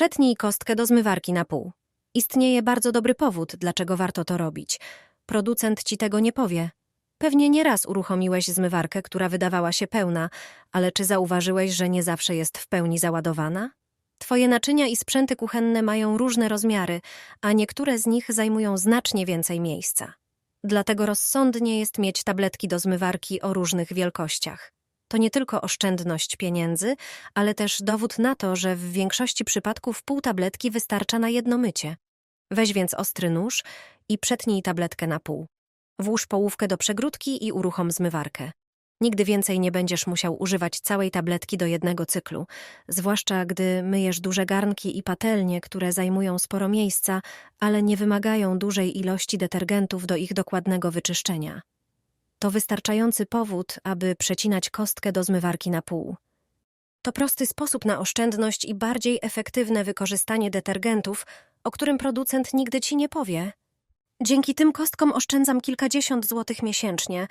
Przetnij kostkę do zmywarki na pół. Istnieje bardzo dobry powód, dlaczego warto to robić. Producent ci tego nie powie. Pewnie nieraz uruchomiłeś zmywarkę, która wydawała się pełna, ale czy zauważyłeś, że nie zawsze jest w pełni załadowana? Twoje naczynia i sprzęty kuchenne mają różne rozmiary, a niektóre z nich zajmują znacznie więcej miejsca. Dlatego rozsądnie jest mieć tabletki do zmywarki o różnych wielkościach. To nie tylko oszczędność pieniędzy, ale też dowód na to, że w większości przypadków pół tabletki wystarcza na jedno mycie. Weź więc ostry nóż i przetnij tabletkę na pół. Włóż połówkę do przegródki i uruchom zmywarkę. Nigdy więcej nie będziesz musiał używać całej tabletki do jednego cyklu, zwłaszcza gdy myjesz duże garnki i patelnie, które zajmują sporo miejsca, ale nie wymagają dużej ilości detergentów do ich dokładnego wyczyszczenia. To wystarczający powód, aby przecinać kostkę do zmywarki na pół. To prosty sposób na oszczędność i bardziej efektywne wykorzystanie detergentów, o którym producent nigdy ci nie powie. Dzięki tym kostkom oszczędzam kilkadziesiąt złotych miesięcznie.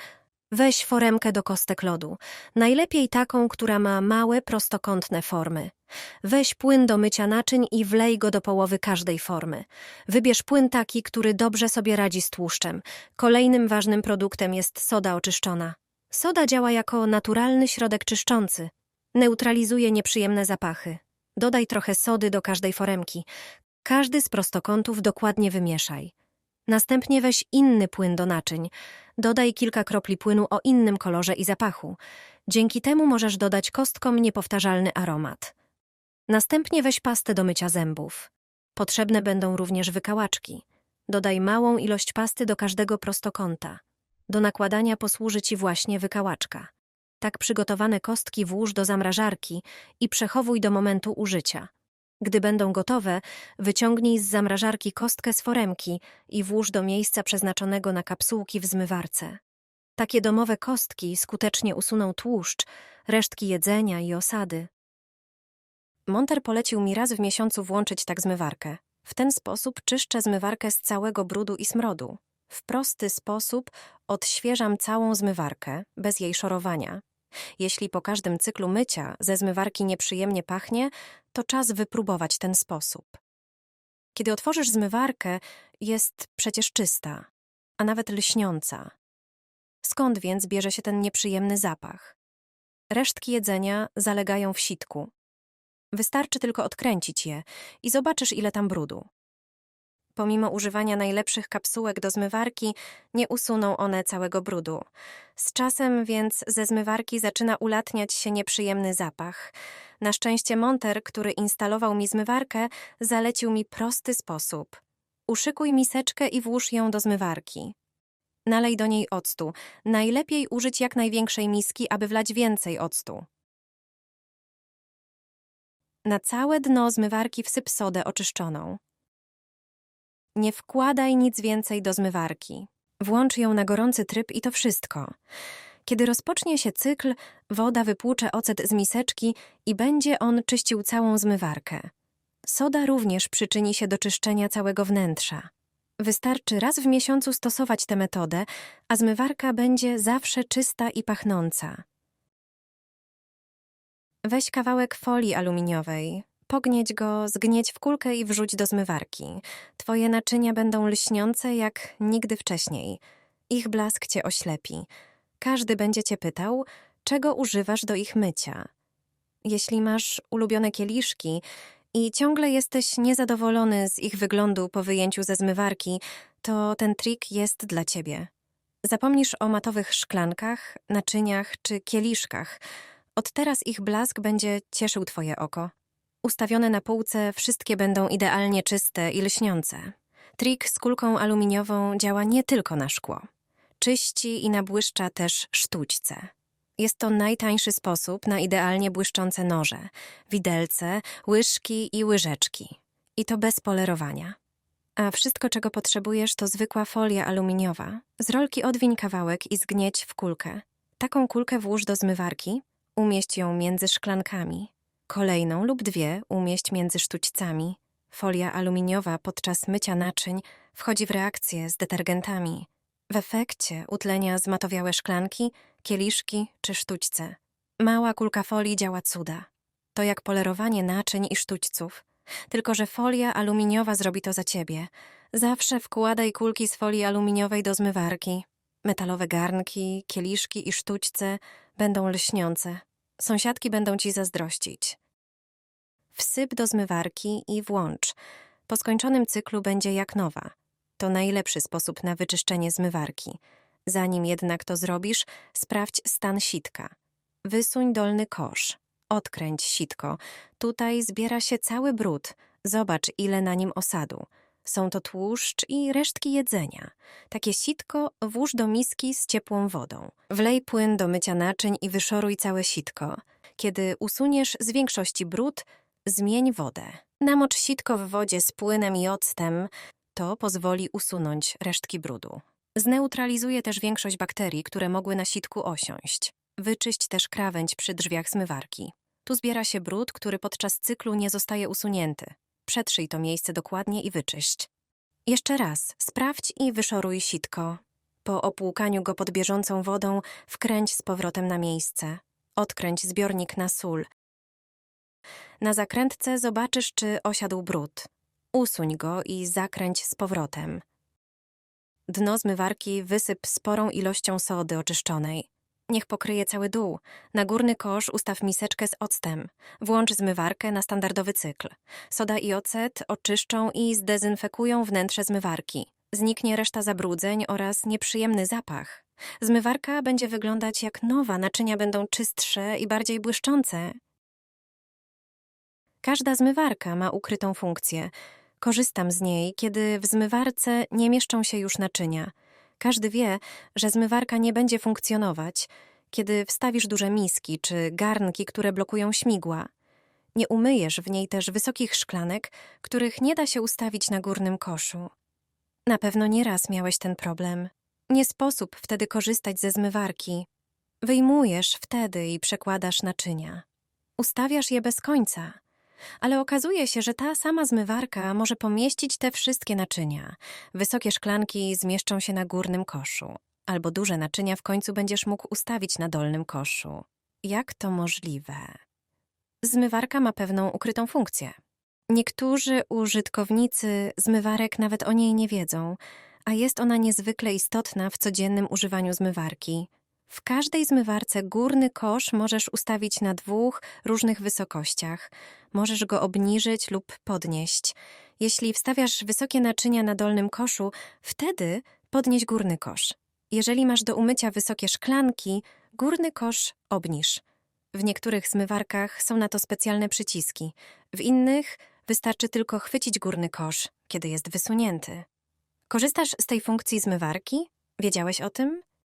Weź foremkę do kostek lodu. Najlepiej taką, która ma małe, prostokątne formy. Weź płyn do mycia naczyń i wlej go do połowy każdej formy. Wybierz płyn taki, który dobrze sobie radzi z tłuszczem. Kolejnym ważnym produktem jest soda oczyszczona. Soda działa jako naturalny środek czyszczący. Neutralizuje nieprzyjemne zapachy. Dodaj trochę sody do każdej foremki. Każdy z prostokątów dokładnie wymieszaj. Następnie weź inny płyn do naczyń. Dodaj kilka kropli płynu o innym kolorze i zapachu. Dzięki temu możesz dodać kostkom niepowtarzalny aromat. Następnie weź pastę do mycia zębów. Potrzebne będą również wykałaczki. Dodaj małą ilość pasty do każdego prostokąta. Do nakładania posłuży Ci właśnie wykałaczka. Tak przygotowane kostki włóż do zamrażarki i przechowuj do momentu użycia. Gdy będą gotowe, wyciągnij z zamrażarki kostkę z foremki i włóż do miejsca przeznaczonego na kapsułki w zmywarce. Takie domowe kostki skutecznie usuną tłuszcz, resztki jedzenia i osady. Monter polecił mi raz w miesiącu włączyć tak zmywarkę. W ten sposób czyszczę zmywarkę z całego brudu i smrodu. W prosty sposób odświeżam całą zmywarkę, bez jej szorowania. Jeśli po każdym cyklu mycia ze zmywarki nieprzyjemnie pachnie, to czas wypróbować ten sposób. Kiedy otworzysz zmywarkę, jest przecież czysta, a nawet lśniąca. Skąd więc bierze się ten nieprzyjemny zapach? Resztki jedzenia zalegają w sitku. Wystarczy tylko odkręcić je i zobaczysz, ile tam brudu. Pomimo używania najlepszych kapsułek do zmywarki, nie usuną one całego brudu. Z czasem więc ze zmywarki zaczyna ulatniać się nieprzyjemny zapach. Na szczęście monter, który instalował mi zmywarkę, zalecił mi prosty sposób. Uszykuj miseczkę i włóż ją do zmywarki. Nalej do niej octu. Najlepiej użyć jak największej miski, aby wlać więcej octu. Na całe dno zmywarki wsyp sodę oczyszczoną. Nie wkładaj nic więcej do zmywarki. Włącz ją na gorący tryb i to wszystko. Kiedy rozpocznie się cykl, woda wypłucze ocet z miseczki i będzie on czyścił całą zmywarkę. Soda również przyczyni się do czyszczenia całego wnętrza. Wystarczy raz w miesiącu stosować tę metodę, a zmywarka będzie zawsze czysta i pachnąca. Weź kawałek folii aluminiowej, pognieć go, zgnieć w kulkę i wrzuć do zmywarki. Twoje naczynia będą lśniące jak nigdy wcześniej. Ich blask cię oślepi. Każdy będzie cię pytał, czego używasz do ich mycia. Jeśli masz ulubione kieliszki i ciągle jesteś niezadowolony z ich wyglądu po wyjęciu ze zmywarki, to ten trik jest dla ciebie. Zapomnisz o matowych szklankach, naczyniach czy kieliszkach. Od teraz ich blask będzie cieszył twoje oko. Ustawione na półce wszystkie będą idealnie czyste i lśniące. Trik z kulką aluminiową działa nie tylko na szkło. Czyści i nabłyszcza też sztućce. Jest to najtańszy sposób na idealnie błyszczące noże, widelce, łyżki i łyżeczki. I to bez polerowania. A wszystko, czego potrzebujesz, to zwykła folia aluminiowa. Z rolki odwiń kawałek i zgnieć w kulkę. Taką kulkę włóż do zmywarki, umieść ją między szklankami. Kolejną lub dwie umieść między sztućcami. Folia aluminiowa podczas mycia naczyń wchodzi w reakcję z detergentami. W efekcie utlenia zmatowiałe szklanki, kieliszki czy sztućce. Mała kulka folii działa cuda. To jak polerowanie naczyń i sztućców. Tylko, że folia aluminiowa zrobi to za ciebie. Zawsze wkładaj kulki z folii aluminiowej do zmywarki. Metalowe garnki, kieliszki i sztućce będą lśniące. Sąsiadki będą ci zazdrościć. Wsyp do zmywarki i włącz. Po skończonym cyklu będzie jak nowa. To najlepszy sposób na wyczyszczenie zmywarki. Zanim jednak to zrobisz, sprawdź stan sitka. Wysuń dolny kosz. Odkręć sitko. Tutaj zbiera się cały brud. Zobacz, ile na nim osadu. Są to tłuszcz i resztki jedzenia. Takie sitko włóż do miski z ciepłą wodą. Wlej płyn do mycia naczyń i wyszoruj całe sitko. Kiedy usuniesz z większości brud, zmień wodę. Namocz sitko w wodzie z płynem i octem. To pozwoli usunąć resztki brudu. Zneutralizuje też większość bakterii, które mogły na sitku osiąść. Wyczyść też krawędź przy drzwiach zmywarki. Tu zbiera się brud, który podczas cyklu nie zostaje usunięty. Przetrzyj to miejsce dokładnie i wyczyść. Jeszcze raz, sprawdź i wyszoruj sitko. Po opłukaniu go pod bieżącą wodą wkręć z powrotem na miejsce. Odkręć zbiornik na sól. Na zakrętce zobaczysz, czy osiadł brud. Usuń go i zakręć z powrotem. Dno zmywarki wysyp sporą ilością sody oczyszczonej. Niech pokryje cały dół. Na górny kosz ustaw miseczkę z octem. Włącz zmywarkę na standardowy cykl. Soda i ocet oczyszczą i zdezynfekują wnętrze zmywarki. Zniknie reszta zabrudzeń oraz nieprzyjemny zapach. Zmywarka będzie wyglądać jak nowa, naczynia będą czystsze i bardziej błyszczące. Każda zmywarka ma ukrytą funkcję. Korzystam z niej, kiedy w zmywarce nie mieszczą się już naczynia. Każdy wie, że zmywarka nie będzie funkcjonować, kiedy wstawisz duże miski czy garnki, które blokują śmigła. Nie umyjesz w niej też wysokich szklanek, których nie da się ustawić na górnym koszu. Na pewno nieraz miałeś ten problem. Nie sposób wtedy korzystać ze zmywarki. Wyjmujesz wtedy i przekładasz naczynia. Ustawiasz je bez końca. Ale okazuje się, że ta sama zmywarka może pomieścić te wszystkie naczynia. Wysokie szklanki zmieszczą się na górnym koszu, albo duże naczynia w końcu będziesz mógł ustawić na dolnym koszu. Jak to możliwe? Zmywarka ma pewną ukrytą funkcję. Niektórzy użytkownicy zmywarek nawet o niej nie wiedzą, a jest ona niezwykle istotna w codziennym używaniu zmywarki. W każdej zmywarce górny kosz możesz ustawić na dwóch różnych wysokościach. Możesz go obniżyć lub podnieść. Jeśli wstawiasz wysokie naczynia na dolnym koszu, wtedy podnieś górny kosz. Jeżeli masz do umycia wysokie szklanki, górny kosz obniż. W niektórych zmywarkach są na to specjalne przyciski, w innych wystarczy tylko chwycić górny kosz, kiedy jest wysunięty. Korzystasz z tej funkcji zmywarki? Wiedziałeś o tym?